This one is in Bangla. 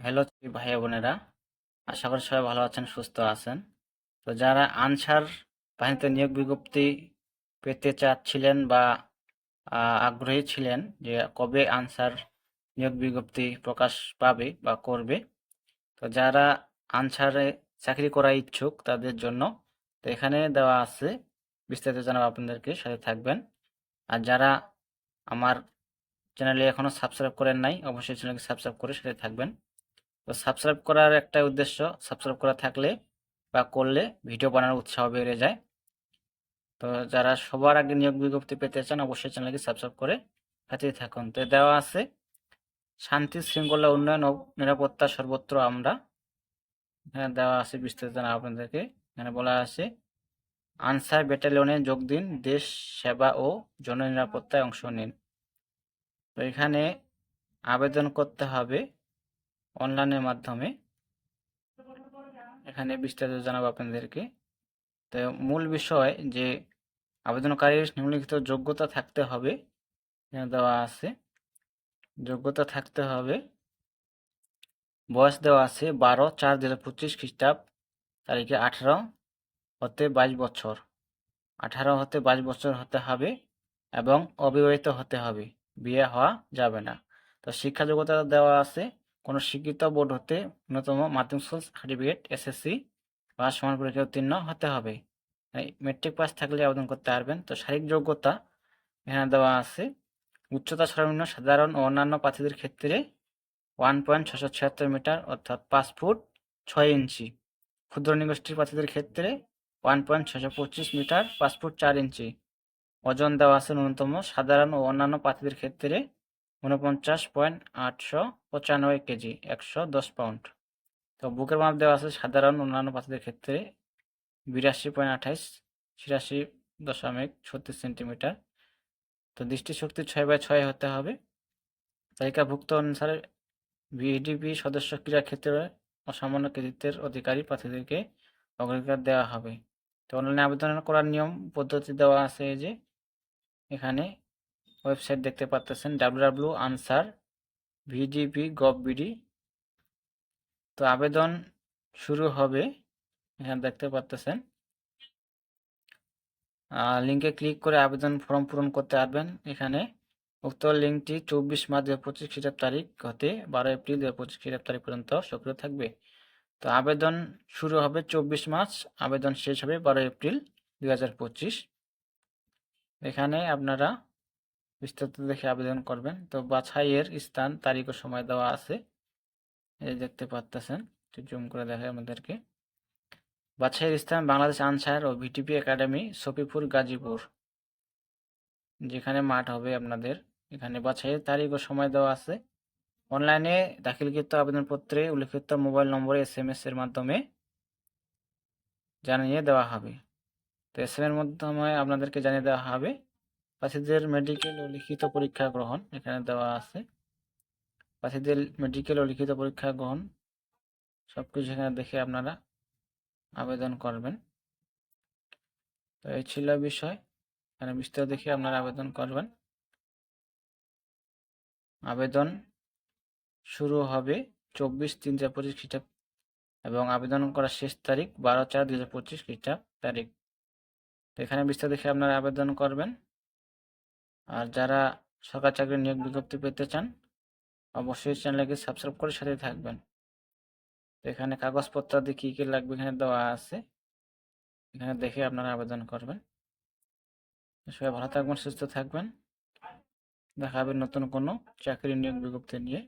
হ্যালো ভাই বোনেরা, আশা করি সবাই ভালো আছেন, সুস্থ আছেন। তো যারা আনসার বাহিনীতে নিয়োগ বিজ্ঞপ্তি পেতে চাচ্ছিলেন বা আগ্রহী ছিলেন যে কবে আনসার নিয়োগ বিজ্ঞপ্তি প্রকাশ পাবে বা করবে, তো যারা আনসারে চাকরি করার ইচ্ছুক তাদের জন্য তো এখানে দেওয়া আছে, বিস্তারিত জানাব আপনাদেরকে, সাথে থাকবেন। আর যারা আমার চ্যানেলে এখনও সাবস্ক্রাইব করেন নাই, অবশ্যই চ্যানেলকে সাবস্ক্রাইব করে সাথে থাকবেন। তো সাবস্ক্রাইব করার একটা উদ্দেশ্য সাবস্ক্রাইব করা থাকলে বা করলে ভিডিও বানানোর উৎসাহ বেড়ে যায়। তো যারা সবার আগে নিয়োগ বিজ্ঞপ্তি পেতে চান, অবশ্যই চ্যানেলকে সাবস্ক্রাইব করে সাথেই থাকুন। তো দেওয়া আছে, শান্তি শৃঙ্খলা উন্নয়ন ও নিরাপত্তা সর্বত্র আমরা। এখানে দেওয়া আছে বিস্তারিত জানা আপনাদেরকে। এখানে বলা আছে, আনসার ব্যাটালিয়নে যোগ দিন, দেশ সেবা ও জননিরাপত্তায় অংশ নিন। তো এখানে আবেদন করতে হবে অনলাইনের মাধ্যমে। এখানে বিস্তারিত জানাব আপনাদেরকে। তো মূল বিষয় যে আবেদনকারীর নিম্নলিখিত যোগ্যতা থাকতে হবে দেওয়া আছে। যোগ্যতা থাকতে হবে, বয়স দেওয়া আছে বারো চার দু হাজার পঁচিশ খ্রিস্টাব্দ তারিখে আঠারো হতে বাইশ বছর। আঠারো হতে বাইশ বছর হতে হবে এবং অবিবাহিত হতে হবে, বিয়ে হওয়া যাবে না। তো শিক্ষা যোগ্যতা দেওয়া আছে কোনো স্বীকৃত বোর্ড হতে ন্যূনতম মাধ্যমিক স্কুল সার্টিফিকেট এসএসসি বা সমান পরীক্ষা উত্তীর্ণ হতে হবে। মেট্রিক পাস থাকলে আবেদন করতে পারবেন। তো শারীরিক যোগ্যতা এখানে দেওয়া আছে। উচ্চতা সর্বনিম্ন সাধারণ ও অন্যান্য প্রার্থীদের ক্ষেত্রে ওয়ান পয়েন্ট ছশো ছিয়াত্তর মিটার অর্থাৎ পাঁচ ফুট ছয় ইঞ্চি। ক্ষুদ্র নিগোষ্ঠীর প্রার্থীদের ক্ষেত্রে ওয়ান পয়েন্ট ছশো পঁচিশ মিটার পাঁচ ফুট চার ইঞ্চি। ওজন দেওয়া আছে ন্যূনতম সাধারণ ও অন্যান্য প্রার্থীদের ক্ষেত্রে উনপঞ্চাশ পয়েন্ট আটশো পঁচানব্বই কেজি, একশো দশ পাউন্ড। তো বুকের মাপ দেওয়া আছে সাধারণ অন্যান্য প্রার্থীদের ক্ষেত্রে বিরাশি পয়েন্ট আঠাইশ, ছিয়াশি দশমিক ছত্রিশ সেন্টিমিটার। তো দৃষ্টিশক্তি ছয় বাই ছয় হতে হবে। তালিকাভুক্ত অনুসারে ভিডিপি সদস্য ক্রীড়া ক্ষেত্রে অসামান্য কৃতিত্বের অধিকারী প্রার্থীদেরকে অগ্রাধিকার দেওয়া হবে। তো অনলাইনে আবেদন করার নিয়ম, পদ্ধতি দেওয়া আছে যে, এখানে ওয়েবসাইট দেখতে পাচ্ছেন W W Ansar VDP gov BD তো আবেদন শুরু হবে এখানে দেখতে পাচ্ছেন লিঙ্কে ক্লিক করে আবেদন ফর্ম পূরণ করতে পারবেন এখানে। উক্ত লিঙ্কটি চব্বিশ মার্চ দু হাজার পঁচিশ খ্রিস্টাব্দ তারিখ হতে বারো এপ্রিল দু হাজার পঁচিশ খ্রিস্টাব্দ তারিখ পর্যন্ত সক্রিয় থাকবে। তো আবেদন শুরু হবে চব্বিশ মার্চ, আবেদন শেষ হবে বারো এপ্রিল দু হাজার পঁচিশ। এখানে আপনারা বিস্তারিত দেখে আবেদন করবেন। তো বাছাইয়ের স্থান, তারিখ ও সময় দেওয়া আছে। এই দেখতে পাচ্ছেন একটু জুম করে দেখায় আমাদেরকে। বাছাইয়ের স্থান বাংলাদেশ আনসার ও ভিটিপি একাডেমি, সফিপুর, গাজীপুর। যেখানে মাঠ হবে আপনাদের। এখানে বাছাইয়ের তারিখ ও সময় দেওয়া আছে। অনলাইনে দাখিলকৃত আবেদনপত্রে উল্লিখিত মোবাইল নম্বরে এস এম এস এর মাধ্যমে জানিয়ে দেওয়া হবে। তো এস এম এর মাধ্যমে আপনাদেরকে জানিয়ে দেওয়া হবে। প্রার্থীদের মেডিকেল ও লিখিত পরীক্ষা গ্রহণ এখানে দেওয়া আছে। প্রার্থীদের মেডিকেল ও লিখিত পরীক্ষা গ্রহণ সব কিছু এখানে দেখে আপনারা আবেদন করবেন। তো এই ছিল বিষয়, এখানে বিস্তারিত দেখে আপনারা আবেদন করবেন। আবেদন শুরু হবে চব্বিশ তিন হাজার পঁচিশ খ্রিস্টাব্দ এবং আবেদন করার শেষ তারিখ বারো চার দুই হাজার পঁচিশ খ্রিস্টাব্দ তারিখ। এখানে বিস্তারিত দেখে আপনারা আবেদন করবেন। আর যারা সরকার চাকরির নিয়োগ বিজ্ঞপ্তি পেতে চান, অবশ্যই চ্যানেলকে সাবস্ক্রাইব করে সাথে থাকবেন। তো এখানে কাগজপত্র দিয়ে কী কী লাগবে এখানে দেওয়া আছে। এখানে দেখে আপনারা আবেদন করবেন। সবাই ভালো থাকবেন, সুস্থ থাকবেন। দেখা হবে নতুন কোনো চাকরি নিয়োগ বিজ্ঞপ্তি নিয়ে।